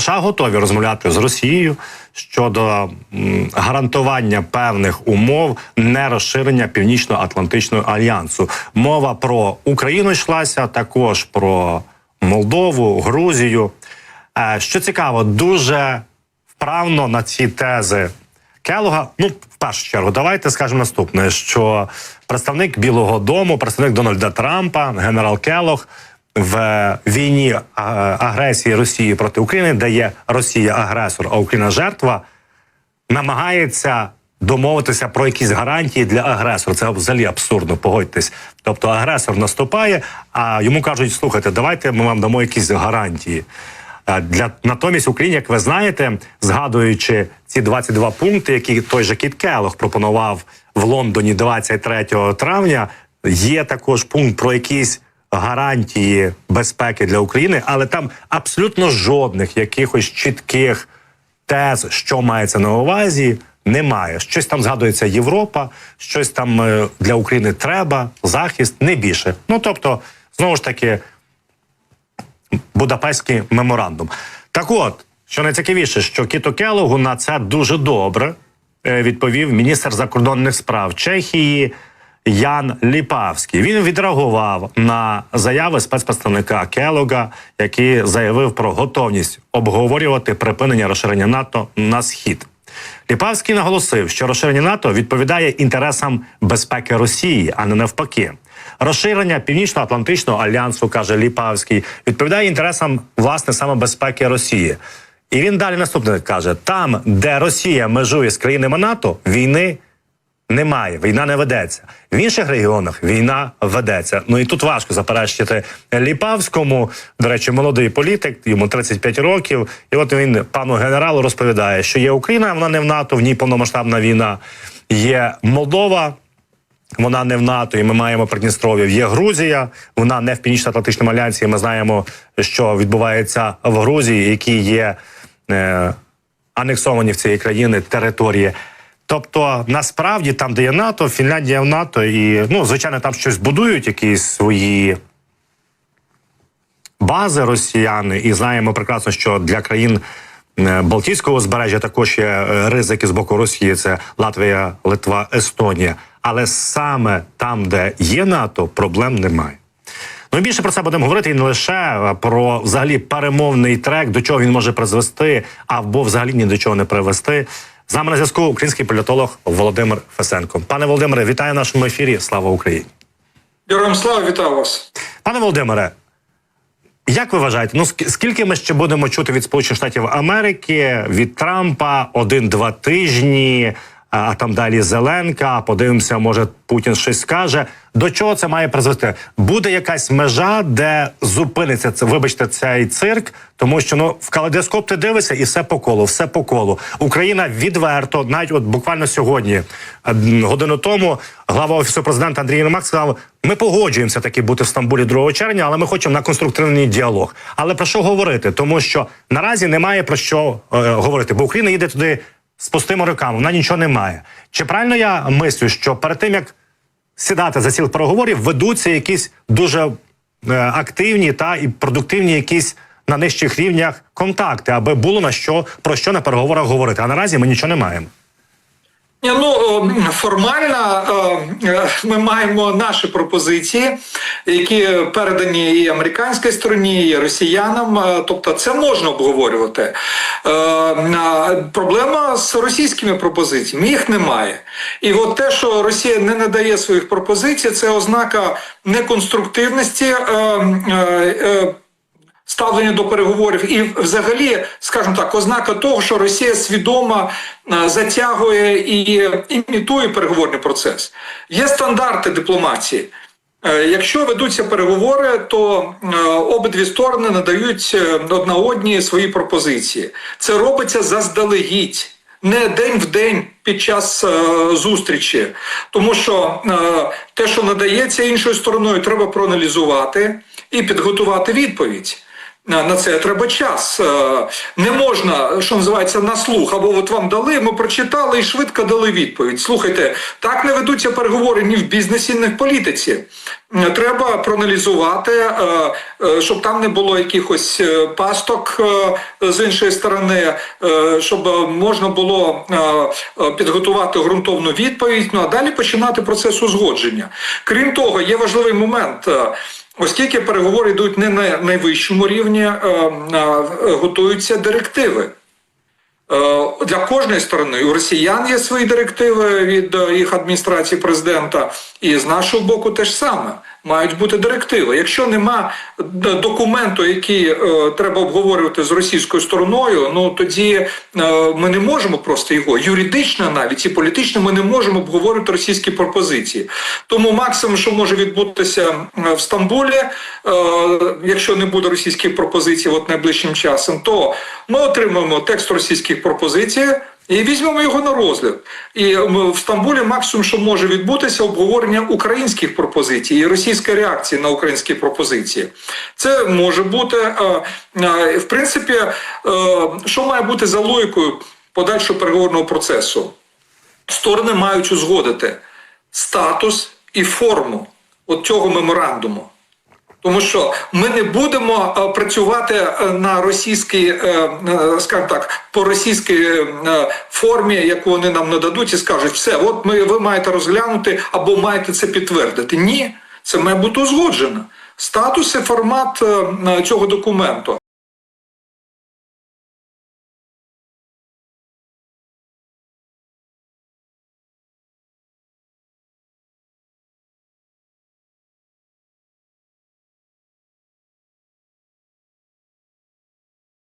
США готові розмовляти з Росією щодо гарантування певних умов нерозширення Північно-Атлантичного альянсу. Мова про Україну йшлася, також про Молдову, Грузію. Е, Що цікаво, дуже вправно на ці тези Келога. Ну, в першу чергу, давайте скажемо наступне: що представник Білого Дому, представник Дональда Трампа, генерал Келог в війні е, агресії Росії проти України, де є Росія агресор, а Україна жертва, намагається домовитися про якісь гарантії для агресора. Це взагалі абсурдно, погодьтесь. Тобто агресор наступає, а йому кажуть: слухайте, давайте ми вам дамо якісь гарантії. Для натомість Україні, як ви знаєте, згадуючи ці 22 пункти, які той же Кіт Келох пропонував в Лондоні 23 травня, є також пункт про якісь гарантії безпеки для України, але там абсолютно жодних якихось чітких тез, що мається на увазі, немає. Щось там згадується Європа, щось там е, для України треба, захист, не більше. Ну тобто, знову ж таки, Будапештський меморандум. Так от, що найцікавіше, що Кіто Келогу на це дуже добре е, відповів міністр закордонних справ Чехії Ян Ліпавський. Він відреагував на заяви спецпредставника Келога, який заявив про готовність обговорювати припинення розширення НАТО на схід. Ліпавський наголосив, що розширення НАТО відповідає інтересам безпеки Росії, а не навпаки. Розширення Північно-Атлантичного альянсу, каже Ліпавський, відповідає інтересам власне саме безпеки Росії. І він далі наступне каже: там, де Росія межує з країнами НАТО, війни немає, війна не ведеться. В інших регіонах війна ведеться. Ну і тут важко заперечити Ліпавському. До речі, молодий політик, йому 35 років. І от він пану генералу розповідає, що є Україна, вона не в НАТО, в ній повномасштабна війна. Є Молдова. Вона не в НАТО, і ми маємо Придністров'я. Є Грузія, вона не в Північно-Атлантичному альянсі. і Ми знаємо, що відбувається в Грузії, які є е, анексовані в цієї країни території. Тобто, насправді, там, де є НАТО, Фінляндія в НАТО, і ну, звичайно, там щось будують, якісь свої бази росіяни, і знаємо прекрасно, що для країн е, Балтійського узбережжя також є е, ризики з боку Росії. Це Латвія, Литва, Естонія. Але саме там, де є НАТО, проблем немає. Ну і більше про це будемо говорити і не лише про взагалі перемовний трек, до чого він може призвести, або взагалі ні до чого не привести. З нами на зв'язку український політолог Володимир Фесенко. Пане Володимире, вітаю в нашому ефірі. Слава Україні! Героям слава, вітаю вас. Пане Володимире, як ви вважаєте, ну скільки ми ще будемо чути від Сполучених Штатів Америки, від Трампа один-два тижні, а, там далі Зеленка. Подивимося, може Путін щось скаже. До чого це має призвести? Буде якась межа, де зупиниться це, вибачте, цей цирк, тому що ну в калейдоскоп ти дивишся, і все по колу, все по колу. Україна відверто, навіть от буквально сьогодні, е, годину тому, глава офісу президента Андрій Єрмак сказав: ми погоджуємося таки бути в Стамбулі 2 червня, але ми хочемо на конструктивний діалог. Але про що говорити? Тому що наразі немає про що е, говорити, бо Україна їде туди з пустими руками, вона нічого не має. Чи правильно я мислю, що перед тим як сідати за сіл переговорів, ведуться якісь дуже е, активні та і продуктивні якісь на нижчих рівнях контакти, аби було на що про що на переговорах говорити. А наразі ми нічого не маємо. Ну формально е, ми маємо наші пропозиції, які передані і американській стороні, і росіянам. Е, Тобто, це можна обговорювати. Е, Проблема з російськими пропозиціями їх немає. І от те, що Росія не надає своїх пропозицій, це ознака неконструктивності. Ставлення до переговорів, і взагалі, скажімо так, ознака того, що Росія свідомо е, затягує і імітує переговорний процес. Є стандарти дипломатії. Е, Якщо ведуться переговори, то е, обидві сторони надають одна одній свої пропозиції. Це робиться заздалегідь. Не день в день під час е, зустрічі, тому що е, те, що надається іншою стороною, треба проаналізувати і підготувати відповідь. На це треба час. Е, Не можна, що називається, на слух. Або от вам дали, ми прочитали і швидко дали відповідь. Слухайте, так не ведуться переговори ні в бізнесі, ні в політиці. Е, Треба проаналізувати, е, щоб там не було якихось пасток з іншої сторони, щоб можна було підготувати ґрунтовну відповідь. Ну а далі починати процес узгодження. Крім того, є важливий момент. Е, Оскільки переговори йдуть не на найвищому рівні, е, е, готуються директиви. Е, Для кожної сторони у росіян є свої директиви від е, їх адміністрації президента, і з нашого боку теж саме мають бути директиви. Якщо нема документу, який е, треба обговорювати з російською стороною, ну тоді е, ми не можемо просто його юридично навіть і політично ми не можемо обговорювати російські пропозиції. Тому максимум, що може відбутися е, в Стамбулі, е, якщо не буде російських пропозицій от найближчим часом, то ми отримаємо текст російських пропозицій. І візьмемо його на розгляд. І в Стамбулі максимум, що може відбутися, обговорення українських пропозицій і російська реакція на українські пропозиції. Це може бути, е, е, в принципі, е, що має бути за логікою подальшого переговорного процесу? Сторони мають узгодити статус і форму от цього меморандуму. Тому що ми не будемо е, працювати е, на російській, е, скажімо так, по російській формі, яку вони нам нададуть, і скажуть, все, от ми ви маєте розглянути або маєте це підтвердити. Ні, це має бути узгоджено. Статус і формат цього документу.